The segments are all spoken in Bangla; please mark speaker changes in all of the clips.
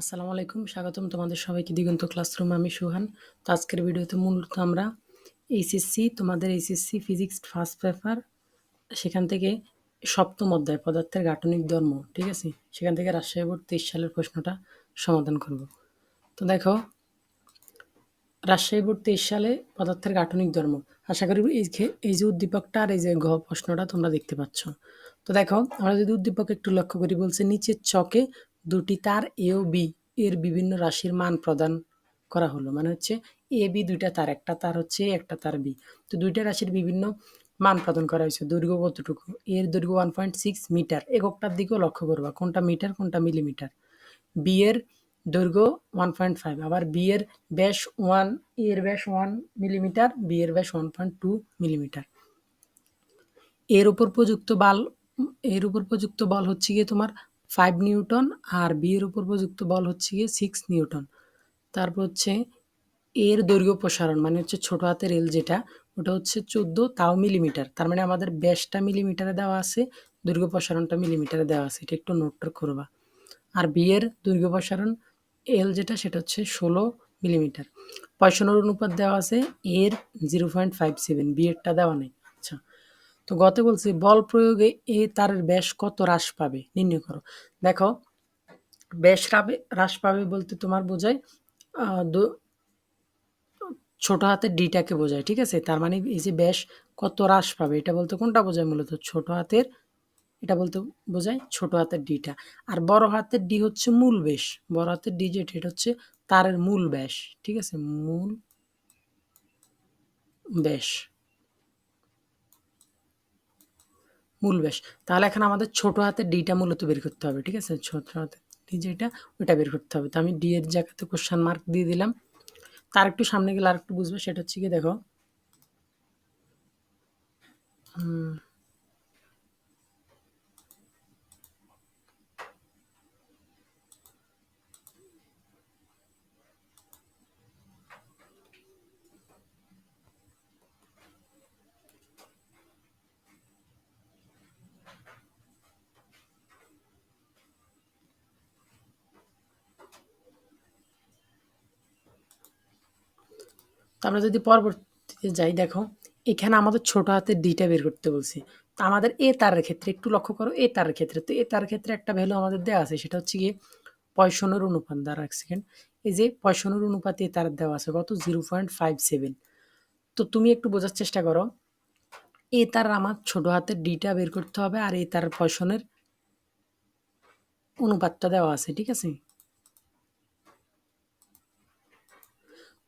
Speaker 1: আসসালামু আলাইকুম, স্বাগতম তোমাদের সবাইকে দিগন্ত ক্লাসরুম। আমি সুহান। তো আজকের ভিডিওতে মূলত আমরা এইচএসসি, তোমাদের এইচএসসি ফিজিক্স ফার্স্ট পেপার, সেখান থেকে সপ্তম অধ্যায়, পদার্থের গাঠনিক ধর্ম, ঠিক আছে? সেখান থেকে রাজশাহী বোর্ড তেইশ সালের প্রশ্নটা সমাধান করব। তো দেখো, রাজশাহী বোর্ড তেইশ সালে পদার্থের গাঠনিক ধর্ম। আশা করি এই এই যে উদ্দীপকটা আর এই যে ঘ প্রশ্নটা তোমরা দেখতে পাচ্ছ। তো দেখো, আমরা যদি উদ্দীপক একটু লক্ষ্য করি, বলছে নিচের চকে দুটি তার এ ও বি এর বিভিন্ন রাশির মান প্রদান করা হলো। মানে হচ্ছে এ বি দুইটা তার, একটা তার হচ্ছে একটা তার বি তো দুইটা রাশির বিভিন্ন মান প্রদান করা হয়েছে। দৈর্ঘ্য কতটুকু? এর দৈর্ঘ্য ওয়ান পয়েন্ট সিক্স মিটার। এককটার দিকেও লক্ষ্য করবা, কোনটা মিটার, কোনটা মিলিমিটার। বি এর দৈর্ঘ্য ওয়ান পয়েন্ট ফাইভ আবার বি এর ব্যাস ওয়ানের ব্যাস ওয়ান মিলিমিটার বি এর ব্যাস ওয়ান পয়েন্ট টু মিলিমিটার। এর উপর প্রযুক্ত বল, এর উপর প্রযুক্ত বল হচ্ছে গিয়ে তোমার ফাইভ নিউটন আর বি এর উপর প্রযুক্ত বল হচ্ছে গিয়ে সিক্স নিউটন তারপর হচ্ছে এর দৈর্ঘ্য প্রসারণ মানে হচ্ছে ছোট হাতের এল যেটা, ওটা হচ্ছে চোদ্দ তাও মিলিমিটার তার মানে আমাদের ব্যাসটা মিলিমিটারে দেওয়া আছে, দৈর্ঘ্য প্রসারণটা মিলিমিটারে দেওয়া আছে। এটা একটু নোট করবা। আর বি এর দৈর্ঘ্য প্রসারণ এল যেটা, সেটা হচ্ছে ষোলো মিলিমিটার পয়সনের অনুপাত দেওয়া আছে এর zero point five seven B এরটা দেওয়া নেই। তো গতে বলছি, বল প্রয়োগে এ তারের ব্যাস কত হ্রাস পাবে? নির্ণয় করো। দেখো, ব্যাস হ্রাস পাবে বলতে তোমার বোঝায় ছোট হাতের ডিটাকে বোঝায়, ঠিক আছে? তার মানে এই যে ব্যাস কত হ্রাস পাবে, এটা বলতে কোনটা বোঝায় মূলত? ছোট হাতের, এটা বলতে বোঝায় ছোট হাতের ডিটা আর বড় হাতের ডি হচ্ছে মূল ব্যাস, বড় হাতের ডি যেটা এটা হচ্ছে তারের মূল ব্যাস, ঠিক আছে? মূল ব্যাস। মূল ব্যাস তাহলে এখন আমাদের ছোট হাতে ডিটা মূলত বের করতে হবে ঠিক আছে? ছোট হাতে ডি যেটা ওইটা বের করতে হবে। তো আমি ডি এর জায়গাতে কোশ্চান মার্ক দিয়ে দিলাম। তার একটু সামনে গেলে আর একটু বুঝবে সেটা হচ্ছে কি দেখো হুম, তো আমরা যদি পরবর্তীতে যাই, দেখো, এখানে আমাদের ছোট হাতের ডিটা বের করতে বলছি। তো আমাদের এ তারের ক্ষেত্রে, একটু লক্ষ্য করো এ তারের ক্ষেত্রে। তো এ তারের ক্ষেত্রে একটা ভ্যালু আমাদের দেওয়া আছে, সেটা হচ্ছে গিয়ে পয়সনের অনুপাত। দ্বারা এক সেকেন্ড এই যে পয়সনের অনুপাতে এ তার দেওয়া আছে, কত? জিরো পয়েন্ট ফাইভ সেভেন তো তুমি একটু বোঝার চেষ্টা করো এ তার আমার ছোট হাতের ডিটা বের করতে হবে আর এ তার পয়সনের অনুপাতটা দেওয়া আছে, ঠিক আছে?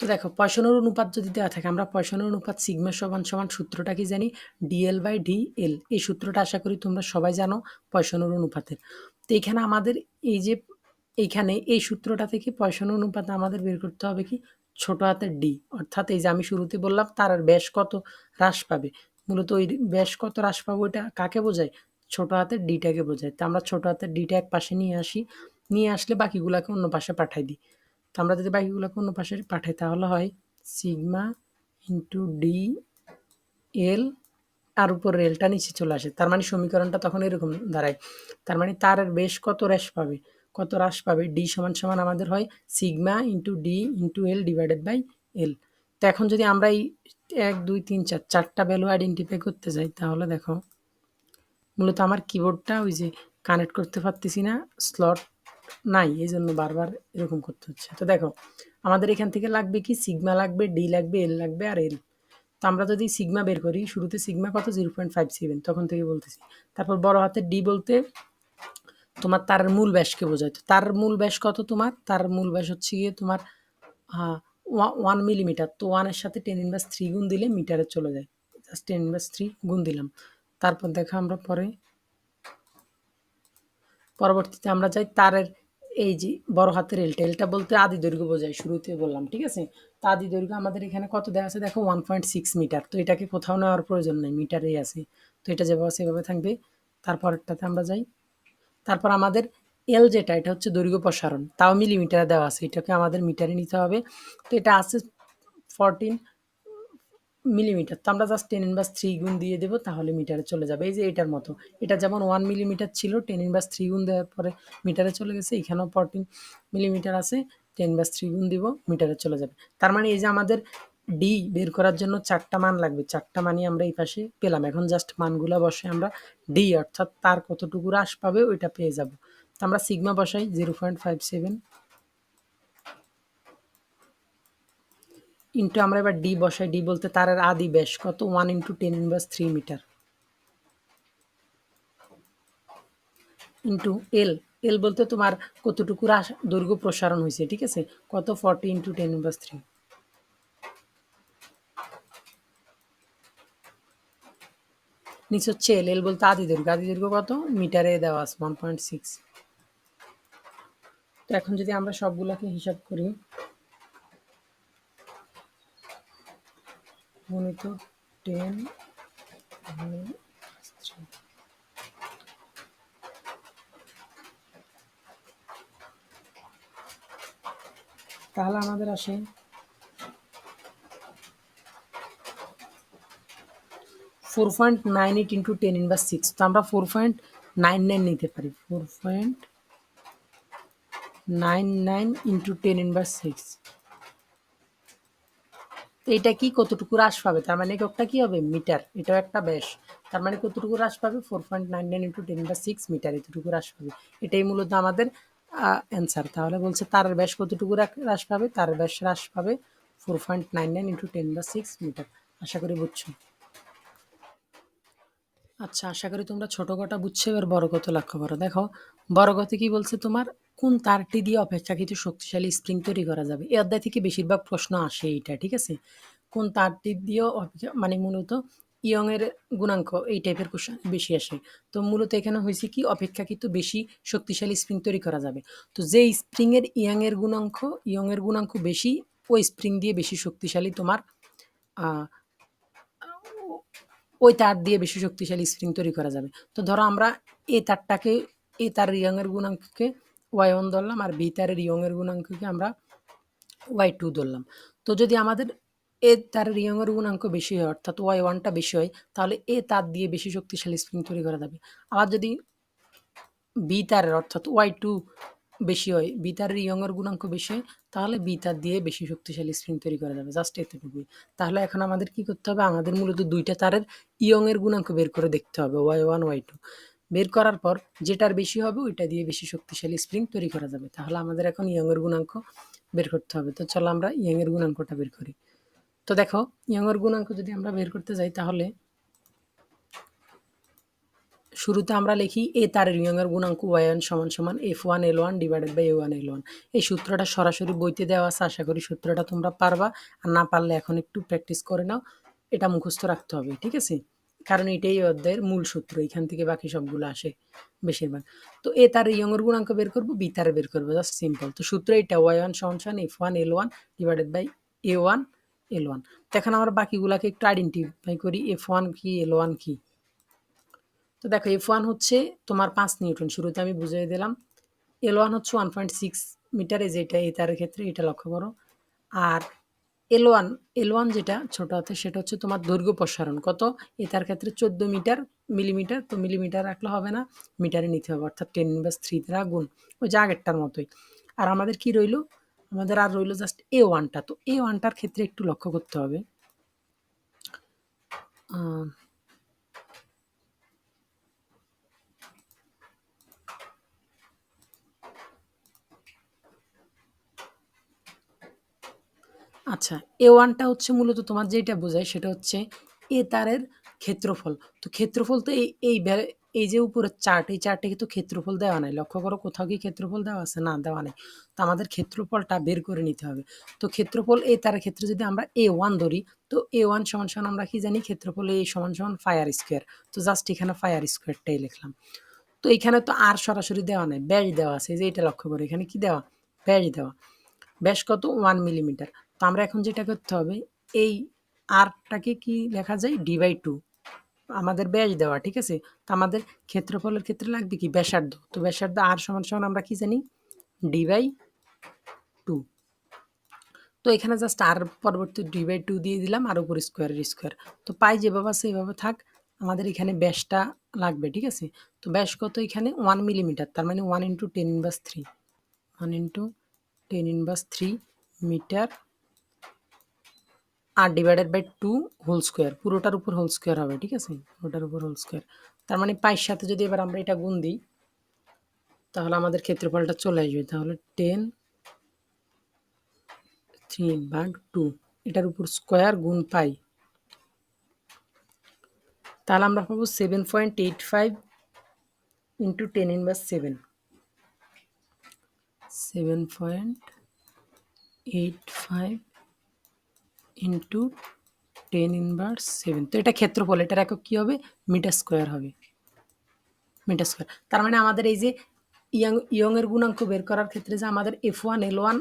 Speaker 1: তো দেখো পয়সনের অনুপাত যদি দেওয়া থাকে, আমরা পয়সনের অনুপাত সিগমা সমান সমান সূত্রটা কি জানি? ডিএল বাই ডি এল এই সূত্রটা আশা করি তোমরা সবাই জানো পয়সনের অনুপাতের। তো এখানে আমাদের এই যে, এইখানে এই সূত্রটা থেকে পয়সনের অনুপাত আমাদের বের করতে হবে কি? ছোট হাতের ডি। অর্থাৎ এই যে আমি শুরুতে বললাম, তার আর ব্যাস কত হ্রাস পাবে? মূলত ওই ব্যাস কত হ্রাস পাবো এটা কাকে বোঝায়? ছোট হাতের ডিটাকে বোঝায়। তো আমরা ছোট হাতের ডিটা এক পাশে নিয়ে আসি। নিয়ে আসলে বাকিগুলাকে অন্য পাশে পাঠাই দিই। তো আমরা যদি বাকিগুলোকে অন্য পাশে পাঠাই, তাহলে হয় সিগমা ইন্টু ডি এল, আর উপর রেলটা নিচে চলে আসে। তার মানে সমীকরণটা তখন এরকম দাঁড়ায়। তার মানে তারের বেশ কত হ্রাস পাবে? কত হ্রাস পাবে? ডি সমান সমান আমাদের হয় sigma into D into L divided by L. তো এখন যদি আমরা এই এক, দুই, তিন, চার, চারটা ভ্যালু আইডেন্টিফাই করতে যাই, তাহলে দেখো, মূলত আমার কিবোর্ডটা ওই যে কানেক্ট করতে পারতেছি না স্লট নাই এই জন্য বারবার এরকম করতে হচ্ছে। তো দেখো, আমাদের এখান থেকে লাগবে কি? সিগমা লাগবে, ডি লাগবে, এল লাগবে আর এল। তো আমরা যদি সিগমা বের করি, শুরুতে সিগমা কত? জিরো পয়েন্ট ফাইভ সেভেন, তখন থেকে বলতেছি। তারপর বড় হাতের ডি বলতে তোমার তার মূল ব্যাসকে বোঝায়। তো তার মূল ব্যাস কত তোমার? তার মূল ব্যাস হচ্ছে গিয়ে তোমার ওয়ান মিলিমিটার। তো ওয়ানের সাথে টেন ইনভার্স থ্রি গুণ দিলে মিটারে চলে যায়। জাস্ট টেন ইনভার্স থ্রি গুণ দিলাম। তারপর দেখো আমরা পরে পরবর্তীতে আমরা যাই তারের এই যে বড় হাতের এলটা এলটা বলতে আদি দৈর্ঘ্য বোঝায়, শুরুতে বললাম, ঠিক আছে? তো আদি দৈর্ঘ্য আমাদের এখানে কত দেওয়া আছে? দেখো ওয়ান পয়েন্ট সিক্স মিটার। তো এটাকে কোথাও নেওয়ার প্রয়োজন নেই, মিটারেই আছে। তো এটা যেভাবে সেভাবে থাকবে। তারপরটাতে আমরা যাই। তারপর আমাদের এল যেটা, এটা হচ্ছে দৈর্ঘ্য প্রসারণ। তাও মিলিমিটারে দেওয়া আছে। এটাকে আমাদের মিটারে নিতে হবে। তো এটা আছে ফরটিন মিলিমিটার। তো আমরা জাস্ট টেন ইনভার্স থ্রি গুণ দিয়ে দেবো, তাহলে মিটারে চলে যাবে। এই যে এটার মতো। এটা যেমন ওয়ান মিলিমিটার ছিল টেন ইনভার্স থ্রি গুণ দেওয়ার পরে মিটারে চলে গেছে, এখানেও ফোরটিন মিলিমিটার আছে টেন ইনভার্স থ্রি গুণ দিব, মিটারে চলে যাবে। তার মানে এই যে আমাদের ডি বের করার জন্য চারটা মান লাগবে। চারটা মানই আমরা এই পাশে পেলাম। এখন জাস্ট মানগুলো বসে আমরা ডি অর্থাৎ তার কতটুকু হ্রাস পাবে ওইটা পেয়ে যাব। তো আমরা সিগমা বসাই zero point five seven into আমরা এবার ডি বসাই। ডি বলতে তার আদি ব্যাস। কত? One into ten inverse three metre into L L বলতে তোমার কতটুকু দৈর্ঘ্য প্রসারণ হয়েছে, ঠিক আছে? কত? Forty into ten inverse three নিচে হচ্ছে এল এল বলতে আদি দৈর্ঘ্য। আদি দৈর্ঘ্য কত? মিটারে দেওয়া আছে ওয়ান পয়েন্ট সিক্স তো এখন যদি আমরা সবগুলোকে হিসাব করি গুণিত টেন তাহলে আমাদের আসে four point nine eight into ten inverse six তো আমরা ফোর পয়েন্ট নাইন নাইন নিতে পারি। Four point nine nine into ten inverse six এইটা কি কতটুকু হ্রাস পাবে? তার মানে এককটা কি হবে? মিটার। এটাও একটা ব্যাস। তার মানে কতটুকু হ্রাস পাবে? Four point nine nine into ten বা সিক্স মিটার এতটুকু হ্রাস পাবে। এটাই মূলত আমাদের অ্যান্সার তাহলে বলছে তার ব্যাস কতটুকু হ্রাস পাবে? তার ব্যাস হ্রাস পাবে four point nine nine into ten বা সিক্স মিটার আশা করি বুঝছ? আচ্ছা আশা করি তোমরা ছোট কটা বুঝছ, এবার বড় কত লক্ষ্য করো? দেখো, বড় কত কি বলছে তোমার? কোন তারটি দিয়ে অপেক্ষাকৃত শক্তিশালী স্প্রিং তৈরি করা যাবে? এই অধ্যায় থেকে বেশিরভাগ প্রশ্ন আসে এইটা, ঠিক আছে? কোন তারটি অপেক্ষা মানে মূলত ইয়ংয়ের গুণাঙ্ক, এই টাইপের কোশ্চেন বেশি আসে। তো মূলত এখানে হয়েছে কি, অপেক্ষাকৃত বেশি শক্তিশালী স্প্রিং তৈরি করা যাবে। তো যে স্প্রিংয়ের ইয়ংয়ের গুণাঙ্ক ইয়ংয়ের গুণাঙ্ক বেশি, ওই স্প্রিং দিয়ে বেশি শক্তিশালী তোমার ওই তার দিয়ে বেশি শক্তিশালী স্প্রিং তৈরি করা যাবে। তো ধরো আমরা এ তারটাকে এ তার ইয়ংয়ের গুণাঙ্ককে ওয়াই ওয়ান ধরলাম আর বি তারের ইয়ংয়ের গুণাঙ্ককে আমরা ওয়াই টু ধরলাম। তো যদি আমাদের এ তার ইয়ংয়ের গুণাঙ্ক বেশি হয়, অর্থাৎ ওয়াই ওয়ানটা বেশি হয়, তাহলে এ তার দিয়ে বেশি শক্তিশালী স্প্রিং তৈরি করা যাবে। আবার যদি বি তারের, অর্থাৎ ওয়াই টু বেশি হয় বি তারের ইয়ংয়ের গুণাঙ্ক বেশি হয়, তাহলে বি তার দিয়ে বেশি শক্তিশালী স্প্রিং তৈরি করা যাবে জাস্ট এতটুকুই। তাহলে এখন আমাদের কি করতে হবে? আমাদের মূলত দুইটা তারের ইয়ংয়ের গুণাঙ্ক বের করে দেখতে হবে ওয়াই ওয়ান ওয়াই টু বের করার পর যেটার বেশি হবে ওইটা দিয়ে বেশি শক্তিশালী স্প্রিং তৈরি করা যাবে। তাহলে আমাদের এখন ইয়ংয়ের গুণাঙ্ক বের করতে হবে। তো চলো আমরা ইয়ংয়ের গুণাঙ্কটা বের করি। তো দেখো, ইয়ংয়ের গুণাঙ্ক যদি আমরা বের করতে যাই তাহলে শুরুতে আমরা লিখি এ তারের ইয়ংয়ের গুণাঙ্ক ওয়ান সমান সমান F one L one divided by A one L one. এই সূত্রটা সরাসরি বইতে দেওয়া আছে। আশা করি সূত্রটা তোমরা পারবা। আর না পারলে এখন একটু প্র্যাকটিস করে নাও। এটা মুখস্থ রাখতে হবে, ঠিক আছে? কারণ এটাই অধ্যায়ের মূল সূত্র, এখান থেকে বাকি সবগুলো আসে বেশিরভাগ। তো এ তার ইয়ং ইয়ংয়ের গুণাঙ্ক বের করব, বি তার বের করব জাস্ট সিম্পল তো সূত্র এটা ওয়াই ওয়ান সমান সমান F one, L one divided by A one, L one. তো এখন আমরা বাকিগুলাকে একটু আইডেন্টিফাই করি, এফ ওয়ান কি, এল ওয়ান কি? তো দেখো, এফ ওয়ান হচ্ছে তোমার পাঁচ নিউটন শুরুতে আমি বুঝিয়ে দিলাম। এল ওয়ান হচ্ছে ওয়ান পয়েন্ট সিক্স মিটারে যেটা এই তারের ক্ষেত্রে এটা লক্ষ্য করো। আর এল ওয়ান এল ওয়ান যেটা ছোট আছে, সেটা হচ্ছে তোমার দৈর্ঘ্য প্রসারণ। কত? এটার ক্ষেত্রে চোদ্দ মিটার মিলিমিটার তো মিলিমিটার রাখলে হবে না মিটারে নিতে হবে, অর্থাৎ টেন ইনভার্স থ্রি দ্বারা গুণ। ওই যে আগেরটার মতোই। আর আমাদের কি রইল? আমাদের আর রইল জাস্ট এ ওয়ানটা তো এ ওয়ানটার ক্ষেত্রে একটু লক্ষ্য করতে হবে। আচ্ছা এ ওয়ানটা হচ্ছে মূলত তোমার যেটা বোঝায় সেটা হচ্ছে এ তারের ক্ষেত্রফল। তো ক্ষেত্রফল তো এই এই এই যে উপরের চার্ট এই চার্টে কিন্তু ক্ষেত্রফল দেওয়া নাই। লক্ষ্য করো, কোথাও কি ক্ষেত্রফল দেওয়া আছে? না, দেওয়া নেই। তো আমাদের ক্ষেত্রফলটা বের করে নিতে হবে। তো ক্ষেত্রফল এ তারের ক্ষেত্রে যদি আমরা এ ওয়ান ধরি, তো এ ওয়ান সমান সমান আমরা কি জানি? ক্ষেত্রফল এ সমান সমান ফায়ার স্কোয়ার তো জাস্ট এখানে ফায়ার স্কোয়ারটাই লিখলাম। তো এখানে তো আর সরাসরি দেওয়া নাই। ব্যাস দেওয়া আছে। যে এটা লক্ষ্য করো, এখানে কি দেওয়া? ব্যাস দেওয়া। ব্যাস কত? ওয়ান মিলিমিটার তো আমরা এখন যেটা করতে হবে, এই আরটাকে কি লেখা যায়? ডি বাই টু আমাদের ব্যাস দেওয়া, ঠিক আছে? তো আমাদের ক্ষেত্রফলের ক্ষেত্রে লাগবে কি? ব্যাসার্ধ। তো ব্যাসার্ধ আর সমান সমান আমরা কি জানি? ডি বাই টু তো এখানে জাস্ট আর পরবর্তী ডি বাই টু দিয়ে দিলাম, আর উপর স্কোয়ারের স্কোয়ার তো পাই যেভাবে আছে, এভাবে থাক। আমাদের এখানে ব্যাসটা লাগবে, ঠিক আছে? তো ব্যাস কত এখানে? ওয়ান মিলিমিটার তার মানে one into ten inverse three one into ten inverse three metre R divided by two whole square পুরোটার উপর হোল স্কোয়ার হবে, ঠিক আছে? পুরোটার উপর হোল স্কোয়ার তার মানে পায়ের সাথে যদি এবার আমরা এটা গুণ দিই, তাহলে আমাদের ক্ষেত্রফলটা চলে আসবে। তাহলে টেন থ্রি ভাগ টু এটার উপর স্কোয়ার গুণ পাই। তাহলে আমরা পাবো seven point eight five into ten in inverse seven seven point eight five into ten inverse seven তো এটা ক্ষেত্রফল, এটার একক কী হবে? মিটার স্কোয়ার হবে। Metre square. তার মানে আমাদের এই যে ইয়ং ইয়ংয়ের গুণাঙ্ক বের করার ক্ষেত্রে যে আমাদের F one L one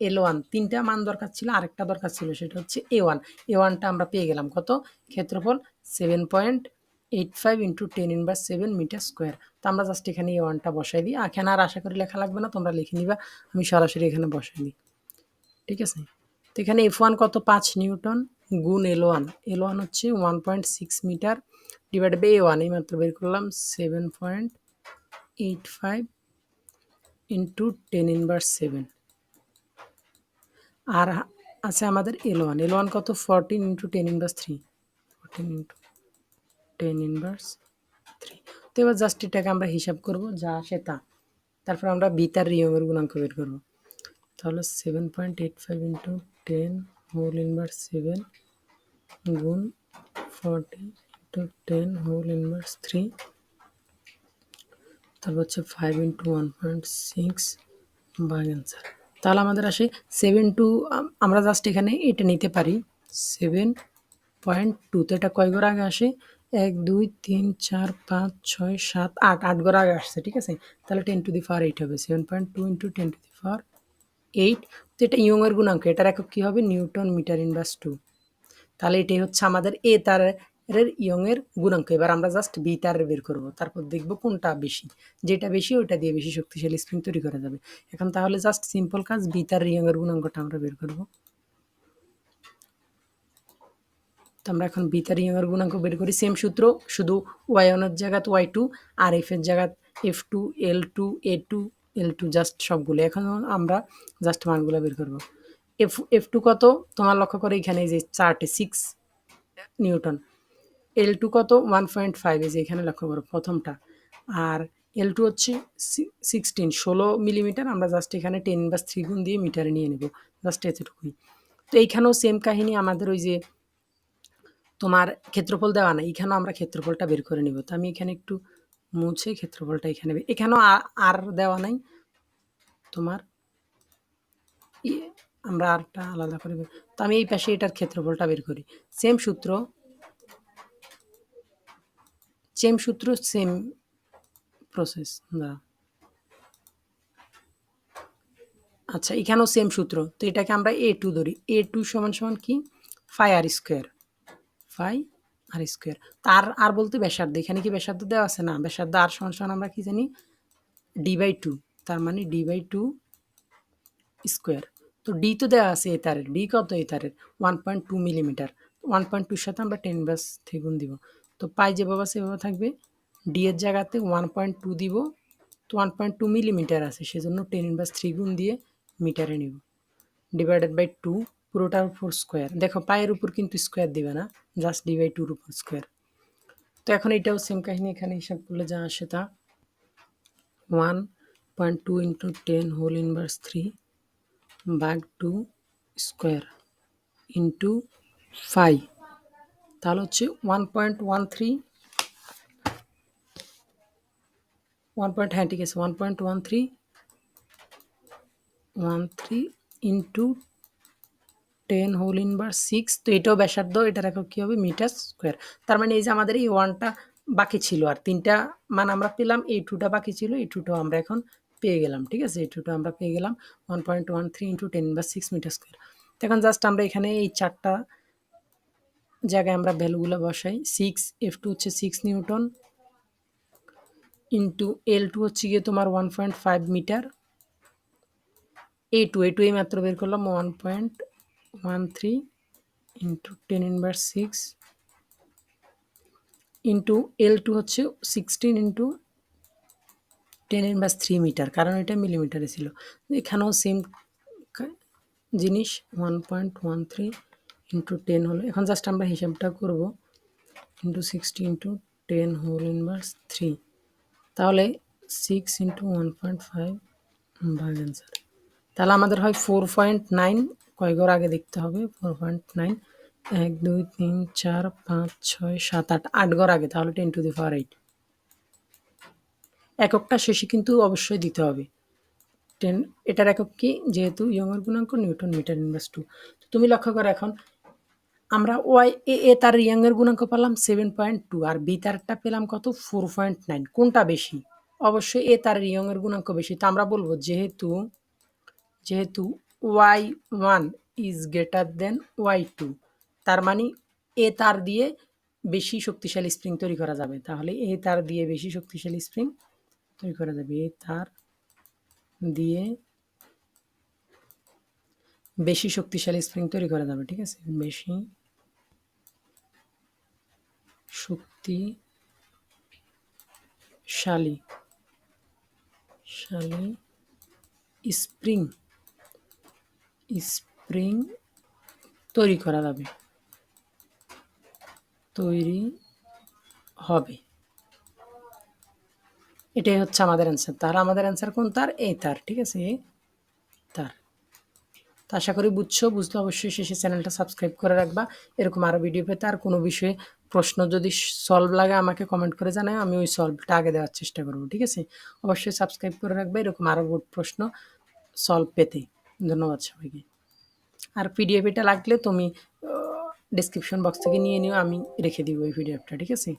Speaker 1: L one তিনটা মান দরকার ছিল, আরেকটা দরকার ছিল, সেটা হচ্ছে এ ওয়ান এ ওয়ানটা আমরা পেয়ে গেলাম কত? ক্ষেত্রফল seven point eight five into ten inverse seven metre square. তো আমরা জাস্ট এখানে এ ওয়ানটা বসাই দিই। এখানে আর আশা করি লেখা লাগবে না, তোমরা লিখে নিবা। আমি সরাসরি এখানে বসাই দিই। ঠিক আছে? তো এখানে এফ ওয়ান কত? পাঁচ নিউটন গুণ এল ওয়ান এল ওয়ান হচ্ছে one point six metre divide by A one এই মাত্র বের করলাম seven point eight five into ten inverse seven আর আছে আমাদের এল ওয়ান এল ওয়ান কত? Fourteen into ten inverse three fourteen into ten inverse three তো এবার জাস্ট এটাকে আমরা হিসাব করব, যা আসে তা। তারপর আমরা বিতার রিয়মের গুণাঙ্ক বের করব। তাহলে seven point eight five into ten whole inverse seven গুণ fourteen into ten whole inverse three তারপর হচ্ছে five into one point six by answer তাহলে আমাদের আসে সেভেন টু আমরা জাস্ট এখানে এটা নিতে পারি। সেভেন পয়েন্ট টু তো এটা কয় ঘর আগে আসে? এক, দুই, তিন, চার, পাঁচ, ছয়, সাত, আট আট ঘর আগে আসছে, ঠিক আছে? তাহলে ten to the power eight হবে। Seven point two into ten to the power eight, তো এটা ইয়ংয়ের গুণাঙ্ক। এটার একক কী হবে? Newton metre inverse two. তাহলে এটাই হচ্ছে আমাদের এ তারের ইয়ংয়ের গুণাঙ্ক। এবার আমরা জাস্ট বি তারের বের করব। তারপর দেখব কোনটা বেশি। যেটা বেশি, ওইটা দিয়ে বেশি শক্তিশালী স্প্রিং তৈরি করা যাবে। এখন তাহলে জাস্ট সিম্পল কাজ, বি তার ইয়ংয়ের গুণাঙ্কটা আমরা বের করব। তো আমরা এখন বি তার ইয়ংয়ের গুণাঙ্ক বের করি। সেম সূত্র, শুধু ওয়াই ওয়ানের জায়গাত ওয়াই টু আর এফ এর জায়গাত F two L two A two L two just সবগুলো। এখন আমরা জাস্ট মানগুলো বের করব। এফ এফ টু কত? তোমার লক্ষ্য করে এখানে যে চারটে সিক্স নিউটন। এল টু কত? ওয়ান পয়েন্ট ফাইভ এই যে এখানে লক্ষ্য করো প্রথমটা। আর এল টু হচ্ছে সিক্সটিন ষোলো মিলিমিটার আমরা জাস্ট এখানে টেন বা থ্রি গুণ দিয়ে মিটারে নিয়ে নেব। জাস্ট এতটুকুই। তো এইখানেও সেম কাহিনী, আমাদের ওই যে তোমার ক্ষেত্রফল দেওয়া না এখানেও আমরা ক্ষেত্রফলটা বের করে নিব। তো আমি এখানে একটু মুছে ক্ষেত্রফলটা এখানে এখানেও আর দেওয়া নাই। তোমার আমরা আরটা আলাদা করে তো আমি এই পাশে এটার ক্ষেত্রফলটা বের করি। সেম সূত্র। সেম সূত্র সেম প্রসেস না। আচ্ছা এখানেও সেম সূত্র। তো এটাকে আমরা এ টু ধরি। এ টু সমান সমান কি? Phi r square phi r square তার আর বলতে ব্যাসার্ধ, এখানে কি ব্যাসার্ধ দেওয়া আছে? না, ব্যাসার্ধ আর সমান সমান আমরা কি জানি? ডি বাই টু তার মানে ডি বাই টু স্কোয়ার তো ডি তো দেওয়া আছে এ তারের। ডি কত এ তারের? One point two millimetre one point টুর সাথে আমরা টেন বাস থেকে দিব। তো পাই যেভাবে সেভাবে থাকবে। ডি এর জায়গাতে ওয়ান পয়েন্ট টু দিব। তো ওয়ান পয়েন্ট টু মিলিমিটার আছে, সেজন্য টেন ইনভার্স থ্রি গুণ দিয়ে মিটারে নিব। ডিভাইডেড বাই টু পুরোটার উপর স্কোয়ার দেখো, পায়ের উপর কিন্তু স্কোয়ার দিবে না জাস্ট ডিভাই টুর উপর স্কোয়ার তো এখন এটাও সেম কাহিনী, এখানে হিসাব করলে যা আসে তা। One point two into ten whole inverse three bug two square into five তাহলে হচ্ছে one point one three one point হ্যাঁ ঠিক আছে one point one three one three into ten whole inverse six তো এটাও ব্যাসার্ধ এটার একক কী হবে? মিটার স্কোয়ার তার মানে এই যে আমাদের এই ওয়ানটা বাকি ছিল আর, তিনটা মান আমরা পেলাম, এই টুটা বাকি ছিল, এই টুটাও আমরা এখন পেয়ে গেলাম, ঠিক আছে? এই টুটা আমরা পেয়ে গেলাম one point one three into ten বা সিক্স মিটার স্কোয়ার এখন জাস্ট আমরা এখানে এই চারটা জায়গায় আমরা ভ্যালুগুলো বসাই সিক্স এফ টু হচ্ছে six newton into L two হচ্ছে গিয়ে তোমার one point five metre A two A two এই মাত্র বের করলাম one point one three into ten inverse six into L two হচ্ছে sixteen into ten inverse three metre কারণ এটা মিলিমিটারে ছিল। এখানেও সেম জিনিস one point one three into ten হলো। এখন জাস্ট আমরা হিসাবটা করব into sixty into ten whole inverse three তাহলে six into one point five ভাগ অ্যান্সার তাহলে আমাদের হয় ফোর পয়েন্ট নাইন কয় ঘর আগে দেখতে হবে? ফোর পয়েন্ট নাইন এক, দুই, তিন, চার, পাঁচ, ছয়, সাত, আট আট ঘর আগে, তাহলে ten to the power eight এককটা শেষে কিন্তু অবশ্যই দিতে হবে। টেন এটার একক কি? যেহেতু ইয়ংয়ের গুণাঙ্ক নিউটন মিটার ইনভার্স টু তুমি লক্ষ্য করো এখন, আমরা ওয়াই এ এ তার ইয়াংয়ের গুণাঙ্ক পেলাম সেভেন পয়েন্ট টু আর বি তারটা পেলাম কত? ফোর পয়েন্ট নাইন কোনটা বেশি? অবশ্যই এ তার ইয়ংয়ের গুণাঙ্ক বেশি। তো আমরা বলব, যেহেতু যেহেতু Y one is greater then Y two. তার মানে এ তার দিয়ে বেশি শক্তিশালী স্প্রিং তৈরি করা যাবে। তাহলে এ তার দিয়ে বেশি শক্তিশালী স্প্রিং তৈরি করা যাবে। এ তার দিয়ে বেশি শক্তিশালী স্প্রিং তৈরি করা যাবে, ঠিক আছে? বেশি শক্তিশালী, শালী স্প্রিং স্প্রিং তৈরি করা যাবে। তৈরি হবে। এটাই হচ্ছে আমাদের অ্যান্সার তার আমাদের অ্যান্সার কোন? তার? এই তার, ঠিক আছে? এই তার। তো আশা করি বুঝছ বুঝতে অবশ্যই শেষে চ্যানেলটা সাবস্ক্রাইব করে রাখবা। এরকম আরও ভিডিও পেতে আর কোনো বিষয়ে প্রশ্ন যদি সলভ লাগে আমাকে কমেন্ট করে জানায় আমি ওই সলভটা আগে দেওয়ার চেষ্টা করব, ঠিক আছে? অবশ্যই সাবস্ক্রাইব করে রাখবে, এরকম আরও প্রশ্ন সলভ পেতে। ধন্যবাদ সবাইকে। আর পিডিএফ এটা লাগলে তুমি ডিসক্রিপশন বক্স থেকে নিয়ে নিও, আমি রেখে দিব ওই পিডিএফটা ঠিক আছে?